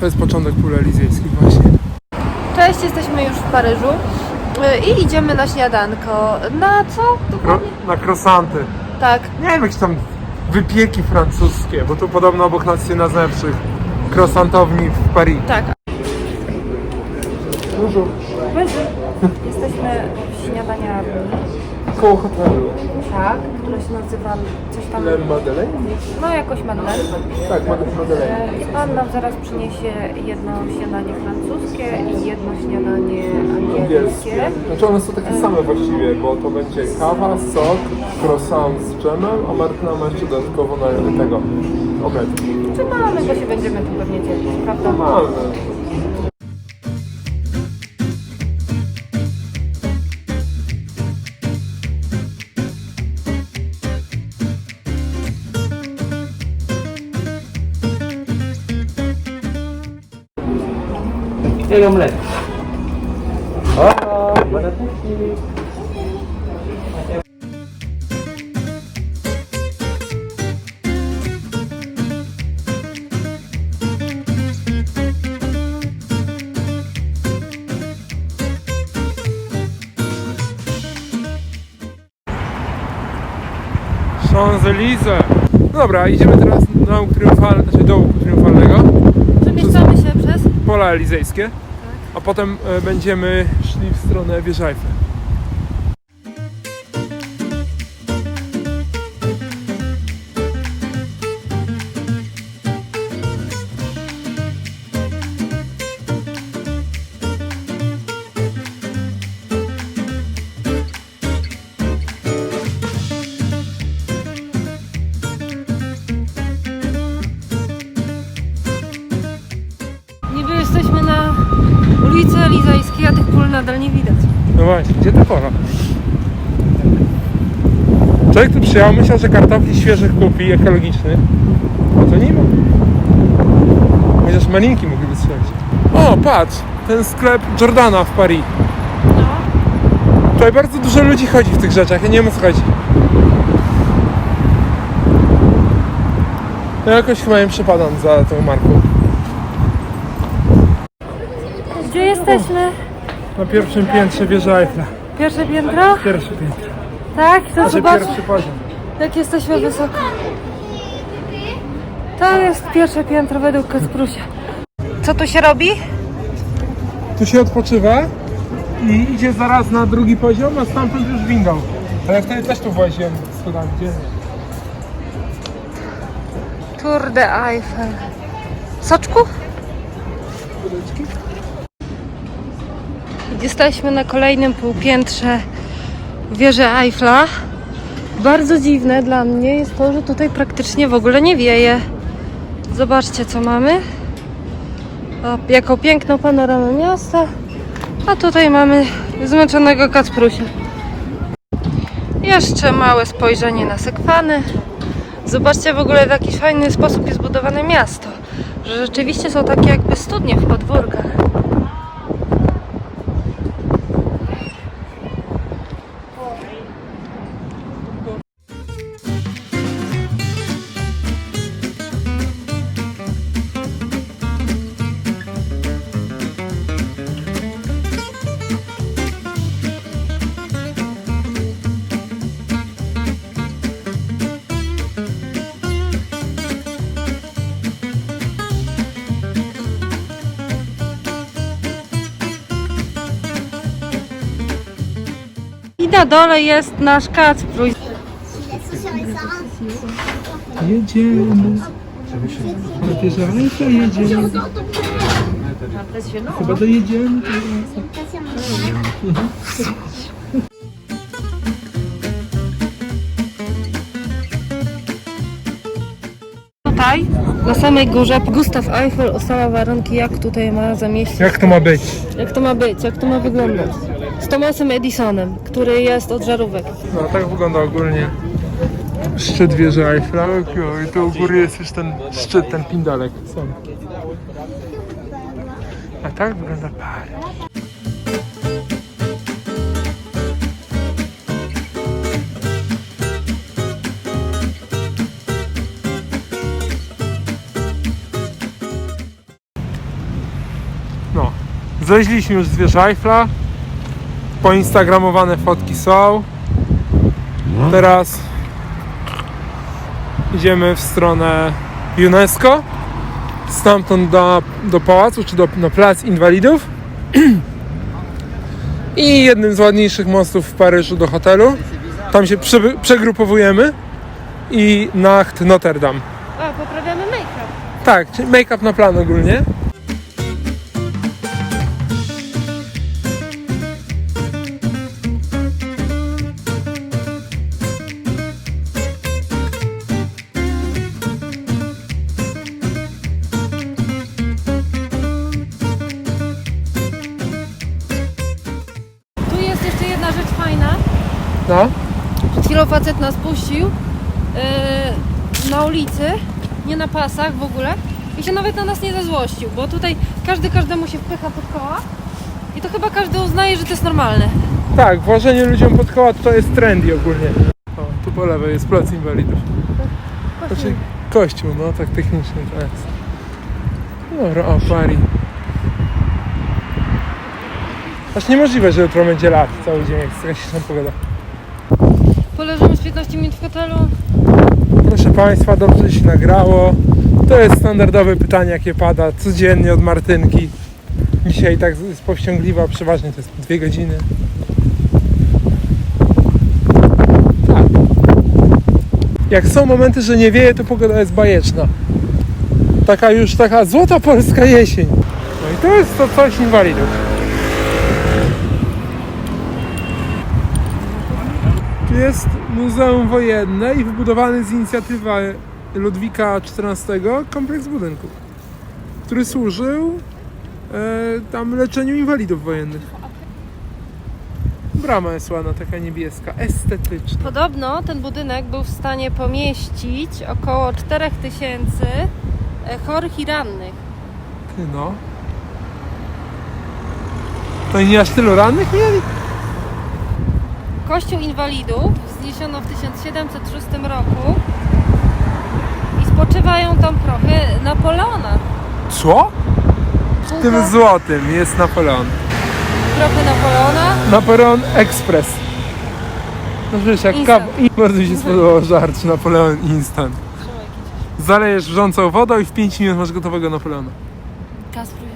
To jest początek pól elizejskich właśnie. Cześć, jesteśmy już w Paryżu y, i idziemy na śniadanko. Na co? Dokładnie? na krosanty. Tak. Nie wiem, jakieś tam wypieki francuskie, bo tu podobno obok nas z najlepszych krosantowni w Paris. Tak. Dużo. Jesteśmy w śniadaniarni, Koło hotelu. tak, które się nazywa coś tam, Le Madeleine? no jakoś Madeleine. Tak, Mad- Madeleine. E, I pan nam zaraz przyniesie jedno śniadanie francuskie i jedno śniadanie angielskie. Znaczy one są takie same właściwie, bo to będzie kawa, sok, croissant z dżemem, a Martyna ma jeszcze dodatkowo na tego obiad. Czy mamy, bo się będziemy tu pewnie dzielić, prawda? Normalne. Et l'omelette. Oh, bon appétit. Champs-Élysées. No dobra, idziemy teraz do dołu triumfalnego, znaczy dołu triumfalnego. Pola elizejskie, a potem e, będziemy szli w stronę wieży nadal nie widać. No właśnie, gdzie ta pola? Człowiek tu przyjechał, myślał, że kartofli świeżych kupi, ekologicznych, a to nie ma. Chociaż malinki mogliby strzelić. O, patrz, ten sklep Jordana w Paris. No. Tutaj bardzo dużo ludzi chodzi w tych rzeczach, ja nie wiem o co chodzi. Ja jakoś chyba nie przepadam za tą marką. Gdzie jesteśmy? Na pierwszym piętrze wieży Eiffla. Pierwsze piętro? Pierwsze piętro. Tak, to Znaczy zobacz pierwszy poziom. jak jesteśmy wysoko. To jest pierwsze piętro według Kacprusia. Co tu się robi? Tu się odpoczywa i idzie zaraz na drugi poziom, a stamtąd już windą. Ale wtedy też tu właziłem schodami, gdzie? Tour de Eiffel. Soczku? Jesteśmy na kolejnym półpiętrze wieży Eiffla. Bardzo dziwne dla mnie jest to, że tutaj praktycznie w ogóle nie wieje. Zobaczcie co mamy. O, jaką piękną panoramę miasta. A tutaj mamy zmęczonego Kacprusia. Jeszcze małe spojrzenie na sekwany. Zobaczcie w ogóle w jaki fajny sposób jest budowane miasto. Że rzeczywiście są takie jakby studnie w podwórkach. Na dole jest nasz Kacpruś. Jedziemy. Na wieżę Eiffla jedziemy. Chyba dojedziemy. Tutaj, na samej górze, Gustav Eiffel ustala warunki, jak tutaj ma zamieścić. Jak to ma być? Jak to ma być, jak to ma wyglądać. Z Thomasem Edisonem, który jest od żarówek. No tak wygląda ogólnie szczyt wieży Eiffla. I tu u góry jest już ten szczyt, ten pindalek. Sam. A tak wygląda Paryż. Zleźliśmy już z wieży Eiffla. Poinstagramowane fotki są. Teraz idziemy w stronę UNESCO. Stamtąd do, do pałacu, czy do, na plac inwalidów. I jednym z ładniejszych mostów w Paryżu do hotelu. Tam się prze, przegrupowujemy. I Nacht Notre Dame. A, poprawiamy make-up. Tak, czyli make-up na plan ogólnie. Chwilą facet nas puścił yy, na ulicy, nie na pasach w ogóle i się nawet na nas nie zazłościł, bo tutaj każdy każdemu się wpycha pod koła i to chyba każdy uznaje, że to jest normalne. Tak, włożenie ludziom pod koła to jest trendy ogólnie. O, tu po lewej jest plac inwalidów. Znaczy kościół, no tak technicznie to jest. Dobra, o, Paris. Aż niemożliwe, że jutro będzie lat cały dzień, jak jest jakaś pogoda. Poleżymy z 15 minut w hotelu. Proszę Państwa, dobrze się nagrało. To jest standardowe pytanie, jakie pada codziennie od Martynki. Dzisiaj tak jest powściągliwa, przeważnie to jest dwie godziny. Tak. Jak są momenty, że nie wieje, to pogoda jest bajeczna. Taka już taka złota polska jesień. No i to jest to coś inwalidów. Jest Muzeum Wojenne i wybudowany z inicjatywy Ludwika XIV kompleks budynków, który służył e, tam leczeniu inwalidów wojennych. Brama jest ładna, taka niebieska, estetyczna. Podobno ten budynek był w stanie pomieścić około 4000 e, chorych i rannych. No. To nie aż tylu rannych mieli? Kościół inwalidów wzniesiono w 1706 roku i spoczywają tam prochy Napoleona. Co? W tym złotym jest Napoleon. Prochy Napoleona. Napoleon Express. No wiesz, jak Instant. kawa. I bardzo mi się spodobał żart, Napoleon Instant. Zalejesz wrzącą wodą i w 5 minut masz gotowego Napoleona. Kasper, weź.